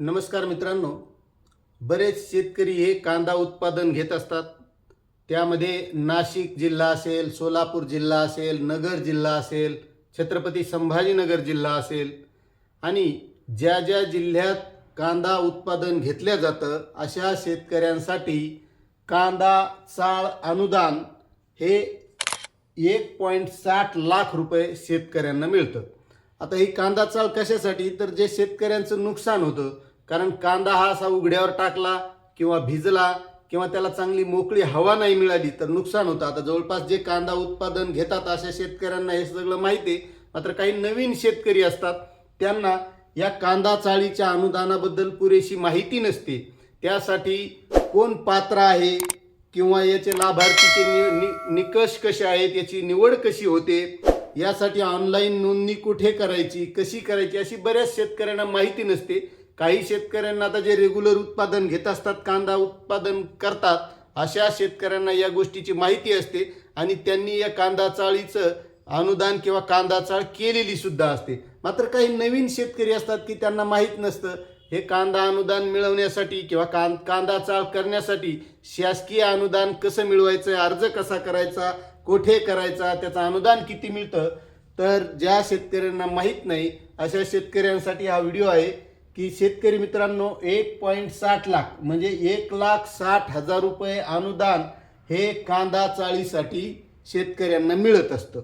नमस्कार मित्रांनो बरेच शेतकरी हे कांदा उत्पादन घेत असतात. त्यामध्ये नाशिक जिल्हा असेल सोलापूर जिल्हा असेल नगर जिल्हा असेल छत्रपती संभाजीनगर जिल्हा असेल. आणि ज्या ज्या जिल्ह्यात कांदा उत्पादन घेतलं जातं अशा शेतकऱ्यांसाठी कांदा चाळ अनुदान हे एक पॉईंट साठ लाख रुपये शेतकऱ्यांना मिळतं. आता ही कांदा चाळ कशासाठी? तर जे शेतकऱ्यांचं नुकसान होतं कारण कांदा हा असा उघड्यावर टाकला किंवा भिजला किंवा त्याला चांगली मोकळी हवा नाही मिळाली तर नुकसान होतं. आता जवळपास जे कांदा उत्पादन घेतात अशा शेतकऱ्यांना हे सगळं माहिती आहे. मात्र काही नवीन शेतकरी असतात त्यांना या कांदा चाळीच्या अनुदानाबद्दल पुरेशी माहिती नसते. त्यासाठी कोण पात्र आहे किंवा याचे लाभार्थीचे नि, नि, निकष कसे आहेत याची निवड कशी होते यासाठी ऑनलाईन नोंदणी कुठे करायची कशी करायची अशी बऱ्याच शेतकऱ्यांना माहिती नसते. काही शेतकऱ्यांना आता जे रेग्युलर उत्पादन घेत असतात कांदा उत्पादन करतात अशा शेतकऱ्यांना या गोष्टीची माहिती असते आणि त्यांनी या कांदा चाळीचं अनुदान किंवा कांदा चाळ केलेली सुद्धा असते. मात्र काही नवीन शेतकरी असतात की त्यांना माहीत नसतं हे कांदा अनुदान मिळवण्यासाठी किंवा कां कांदा चाळ करण्यासाठी शासकीय अनुदान कसं मिळवायचं अर्ज कसा करायचा कोठे करायचा त्याचं अनुदान किती मिळतं तर ज्या शेतकऱ्यांना माहीत नाही अशा शेतकऱ्यांसाठी हा व्हिडिओ आहे की शेतकरी मित्रांनो एक पॉईंट साठ लाख म्हणजे एक लाख साठ हजार रुपये अनुदान हे कांदा चाळीसाठी शेतकऱ्यांना मिळत असतं.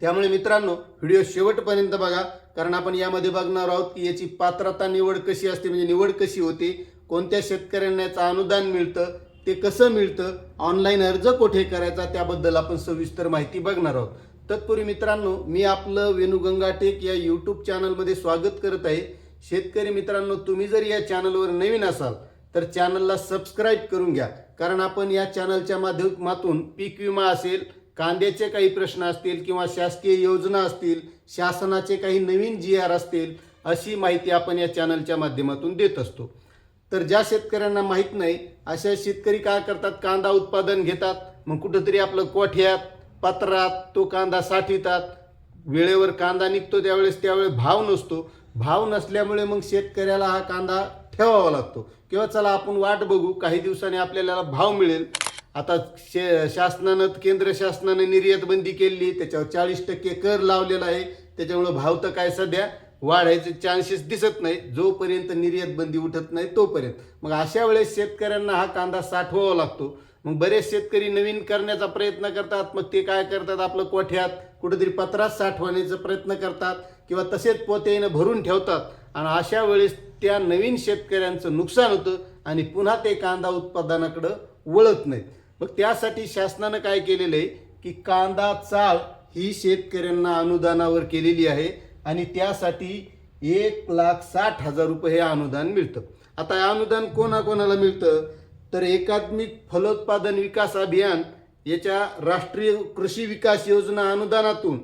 त्यामुळे मित्रांनो व्हिडिओ शेवटपर्यंत बघा. कारण आपण यामध्ये बघणार आहोत की याची पात्रता निवड कशी असते म्हणजे निवड कशी होते कोणत्या शेतकऱ्यांना याचं अनुदान मिळतं ते कसं मिळतं ऑनलाईन अर्ज कुठे करायचा त्याबद्दल आपण सविस्तर माहिती बघणार आहोत. तत्पूर्वी मित्रांनो मी आपलं वेणुगंगा टेक या यूट्यूब चॅनलमध्ये स्वागत करत आहे. शेतकरी मित्रांनो तुम्ही जर या चॅनलवर नवीन असाल तर चॅनलला सबस्क्राईब करून घ्या. कारण आपण या चॅनलच्या माध्यमातून पीक विमा असेल कांद्याचे काही प्रश्न असतील किंवा शासकीय योजना असतील शासनाचे काही नवीन जी आर असतील अशी माहिती आपण या चॅनलच्या माध्यमातून देत असतो. तर ज्या शेतकऱ्यांना माहीत नाही अशा शेतकरी काय करतात? कांदा उत्पादन घेतात. मग कुठंतरी आपलं कोठ्यात पत्रात तो कांदा साठवितात वेळेवर कांदा निघतो त्यावेळेस त्यावेळेस भाव नसतो. भाव नसल्यामुळे मग शेतकऱ्याला हा कांदा ठेवावा लागतो. किंवा चला आपण वाट बघू काही दिवसांनी आपल्याला भाव मिळेल. आता शे शासनानं केंद्र शासनानं निर्यात बंदी केली त्याच्यावर चाळीस टक्के कर लावलेला आहे. त्याच्यामुळं भाव तर काय सध्या? वाढायचे चान्सेस दिसत नाही. जोपर्यंत निर्यात बंदी उठत नाही तोपर्यंत. मग अशा वेळेस शेतकऱ्यांना हा कांदा साठवावा लागतो. मग बरेच शेतकरी नवीन करण्याचा प्रयत्न करतात. मग ते काय करतात? आपलं कोठ्यात? कुठेतरी पत्रात साठवण्याचा प्रयत्न करतात किंवा तसेच पोतेनं भरून ठेवतात. आणि अशा वेळेस त्या नवीन शेतकऱ्यांचं नुकसान होतं आणि पुन्हा ते कांदा उत्पादनाकडं वळत नाहीत. मग त्यासाठी शासनानं काय केलेलं आहे की कांदा चाळ ही शेतकऱ्यांना अनुदानावर केलेली आहे आणि त्यासाठी एक लाख साठ हजार रुपये हे अनुदान मिळतं. आता हे अनुदान कोणाकोणाला मिळतं? तर एकात्मिक फलोत्पादन विकास अभियान याच्या राष्ट्रीय कृषी विकास योजना अनुदानातून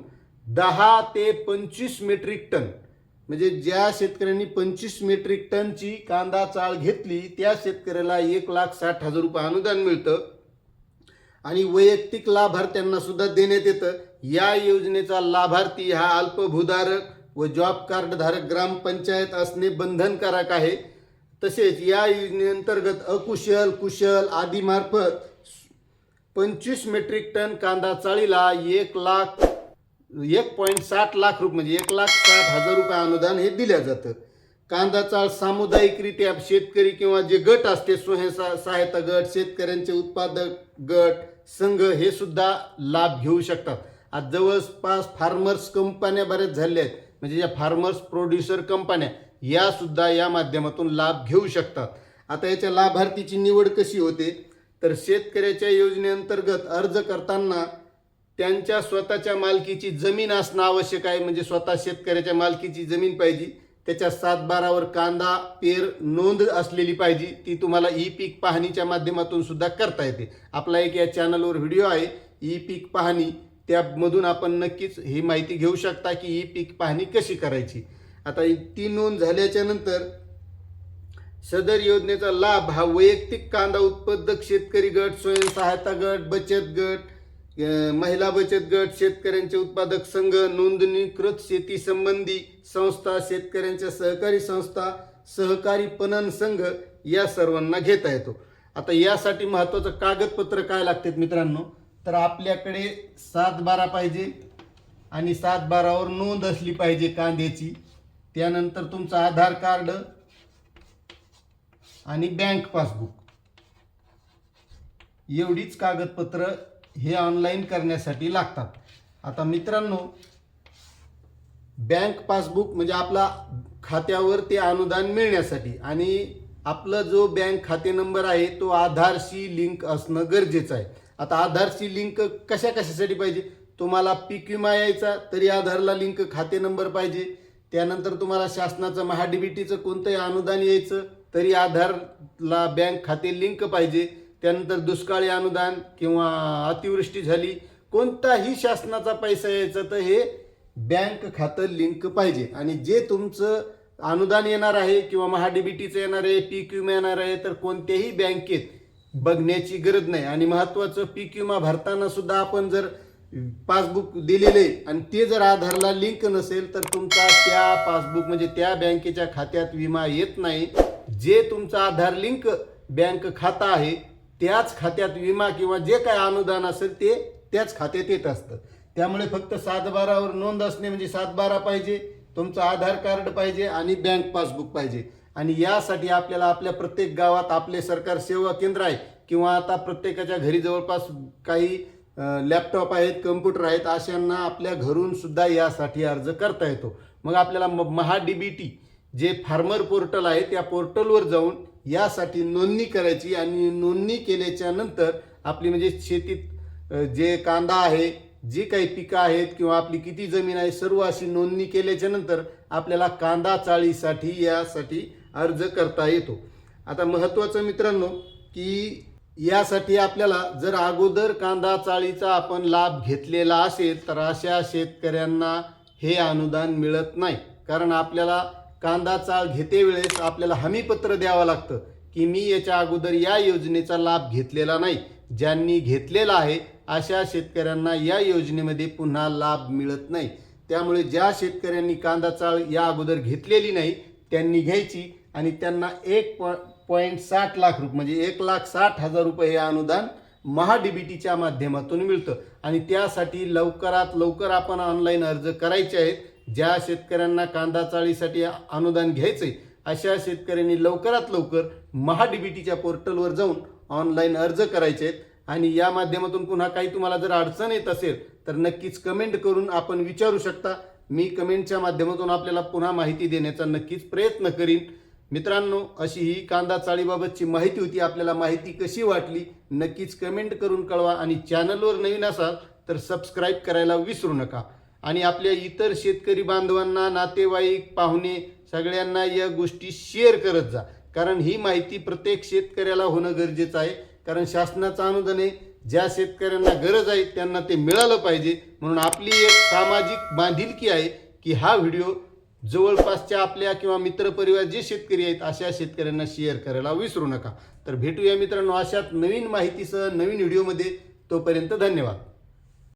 दहा ते पंचवीस मेट्रिक टन म्हणजे ज्या शेतकऱ्यांनी पंचवीस मेट्रिक टनची कांदा चाळ घेतली त्या शेतकऱ्याला एक लाख साठ हजार रुपये अनुदान मिळतं. आणि वैयक्तिक लाभार्थ्यांना सुद्धा देण्यात येतं. या योजनेचा लाभार्थी हा अल्पभूधारक व जॉब कार्डधारक ग्रामपंचायत असणे बंधनकारक आहे. तसेच या योजनेअंतर्गत अकुशल कुशल आदीमार्फत पंचवीस मेट्रिक टन कांदा चाळीला एक लाख एक पॉईंट साठ लाख रुपये म्हणजे एक लाख साठ हजार रुपये अनुदान हे दिल्या जातं. कांदा चाळ सामुदायिकरित्या शेतकरी किंवा जे गट असते स्वयंसा सहायता गट शेतकऱ्यांचे उत्पादक गट संघ हे सुद्धा लाभ घेऊ शकतात. आज जवळपास फार्मर्स कंपन्या बऱ्याच झाल्या आहेत. म्हणजे या फार्मर्स प्रोड्युसर कंपन्या या सुद्धा या माध्यमातून लाभ घेऊ शकतात. आता याच्या लाभार्थीची निवड कशी होते? तर शेतकऱ्याच्या योजनेअंतर्गत अर्ज करताना त्यांच्या स्वतःच्या मालकीची जमीन असणं आवश्यक आहे. म्हणजे स्वतः शेतकऱ्याच्या मालकीची जमीन पाहिजे. त्याच्या सात बारावर कांदा पेर नोंद असलेली पाहिजे ती तुम्हाला ई पीक पाहणीच्या माध्यमातून सुद्धा करता येते. आपला एक या चॅनलवर व्हिडिओ आहे ई पीक पाहणी. त्यामधून आपण नक्कीच ही माहिती घेऊ शकता की ई पीक पाहणी कशी करायची. आता ती नोंद झाल्याच्यानंतर सदर योजनेचा लाभ हा वैयक्तिक कांदा उत्पादक शेतकरी गट स्वयंसहायता गट बचत गट महिला बचत गट शेतकऱ्यांचे उत्पादक संघ नोंदणीकृत शेती संबंधी संस्था शेतकऱ्यांच्या सहकारी संस्था सहकारी पणन संघ या सर्वांना घेता येतो. आता यासाठी महत्त्वाचं कागदपत्र काय लागतात मित्रांनो? तर आपल्याकडे सात बारा पाहिजे आणि सात बारावर नोंद असली पाहिजे कांद्याची. त्यानंतर तुमचं आधार कार्ड आणि बँक पासबुक. एवढीच कागदपत्र हे ऑनलाईन करण्यासाठी लागतात. आता मित्रांनो बँक पासबुक म्हणजे आपला खात्यावर ते अनुदान मिळण्यासाठी आणि आपला जो बँक खाते नंबर आहे तो आधारशी लिंक असणं गरजेचं आहे. आता आधारशी लिंक कशा कशासाठी पाहिजे? तुम्हाला पीक विमा यायचा तरी आधारला लिंक खाते नंबर पाहिजे. त्यानंतर तुम्हाला शासनाचं महाडीबीटीचं कोणतंही अनुदान यायचं तरी आधारला बँक खाते लिंक पाहिजे. त्यानंतर दुष्काळी अनुदान किंवा अतिवृष्टी झाली कोणताही शासनाचा पैसा यायचा तर हे बँक खातं लिंक पाहिजे. आणि जे तुमचं अनुदान येणार आहे किंवा महाडीबीटीचं येणार आहे पीक विमा येणार आहे तर कोणत्याही बँकेत बघण्याची गरज नाही. आणि महत्त्वाचं पीक विमा भरताना सुद्धा आपण जर पासबुक दिलेले आणि ते जर आधारला लिंक नसेल तर तुमचा त्या पासबुक म्हणजे त्या बँकेच्या खात्यात विमा येत नाही. जे तुमचा आधार लिंक बँक खाता आहे त्याच खात्यात विमा किंवा जे काय अनुदान असेल ते त्याच खात्यात येत असतं. त्यामुळे फक्त सातबारावर नोंद असणे म्हणजे सातबारा पाहिजे तुमचं आधार कार्ड पाहिजे आणि बँक पासबुक पाहिजे. आणि यासाठी आपल्याला आपल्या प्रत्येक गावात आपले सरकार सेवा केंद्र आहे किंवा आता प्रत्येकाच्या घरी जवळपास काही लॅपटॉप आहेत कम्प्युटर आहेत अशांना आपल्या घरून सुद्धा यासाठी अर्ज करता येतो. मग आपल्याला म महा डी बी टी जे फार्मर पोर्टल आहे त्या पोर्टलवर जाऊन यासाठी नोंदणी करायची आणि नोंदणी केल्याच्यानंतर आपली म्हणजे शेतीत जे कांदा आहे जी काही पिकं आहेत किंवा आपली किती जमीन आहे सर्व अशी नोंदणी केल्याच्यानंतर आपल्याला कांदा चाळीसाठी यासाठी अर्ज करता येतो. आता महत्त्वाचं मित्रांनो की यासाठी आपल्याला जर अगोदर कांदा चाळीचा आपण लाभ घेतलेला असेल तर अशा शेतकऱ्यांना हे अनुदान मिळत नाही. कारण आपल्याला कांदा चाळ घेते वेळेस आपल्याला हमीपत्र द्यावं लागतं की मी याच्या अगोदर या योजनेचा लाभ घेतलेला नाही. ज्यांनी घेतलेला आहे अशा शेतकऱ्यांना या योजनेमध्ये पुन्हा लाभ मिळत नाही. त्यामुळे ज्या शेतकऱ्यांनी कांदा चाळ या अगोदर घेतलेली नाही त्यांनी घ्यायची आणि त्यांना एक पॉ पॉईंट साठ लाख रुपये म्हणजे एक लाख साठ हजार रुपये हे अनुदान महाडीबीटीच्या माध्यमातून मिळतं. आणि त्यासाठी लवकरात लवकर आपण ऑनलाईन अर्ज करायचे आहेत. ज्या शेतकऱ्यांना कांदा चाळीसाठी अनुदान घ्यायचंय अशा शेतकऱ्यांनी लवकरात लवकर महाडीबीटीच्या पोर्टलवर जाऊन ऑनलाईन अर्ज करायचे आहेत आणि या माध्यमातून पुन्हा काही तुम्हाला जर अडचण येत असेल तर नक्कीच कमेंट करून आपण विचारू शकता. मी कमेंटच्या माध्यमातून आपल्याला पुन्हा माहिती देण्याचा नक्कीच प्रयत्न करीन. मित्रांनो अशी ही कांदा चाळीबाबतची माहिती होती. आपल्याला माहिती कशी वाटली नक्कीच कमेंट करून कळवा. आणि चॅनलवर नवीन असाल तर सबस्क्राईब करायला विसरू नका. आणि आपल्या इतर शेतकरी बांधवांना नातेवाईक पाहुणे सगळ्यांना या गोष्टी शेअर करत जा. कारण ही माहिती प्रत्येक शेतकऱ्याला होणं गरजेचं आहे. कारण शासनाचं अनुदान आहे. ज्या शेतकऱ्यांना गरज आहे त्यांना ते मिळालं पाहिजे. म्हणून आपली एक सामाजिक बांधिलकी आहे की हा व्हिडिओ जवळपासच्या आपल्या किंवा मित्रपरिवार जे शेतकरी आहेत अशा शेतकऱ्यांना शेअर करायला विसरू नका. तर भेटूया मित्रांनो अशाच नवीन माहितीसह नवीन व्हिडिओमध्ये. तोपर्यंत धन्यवाद.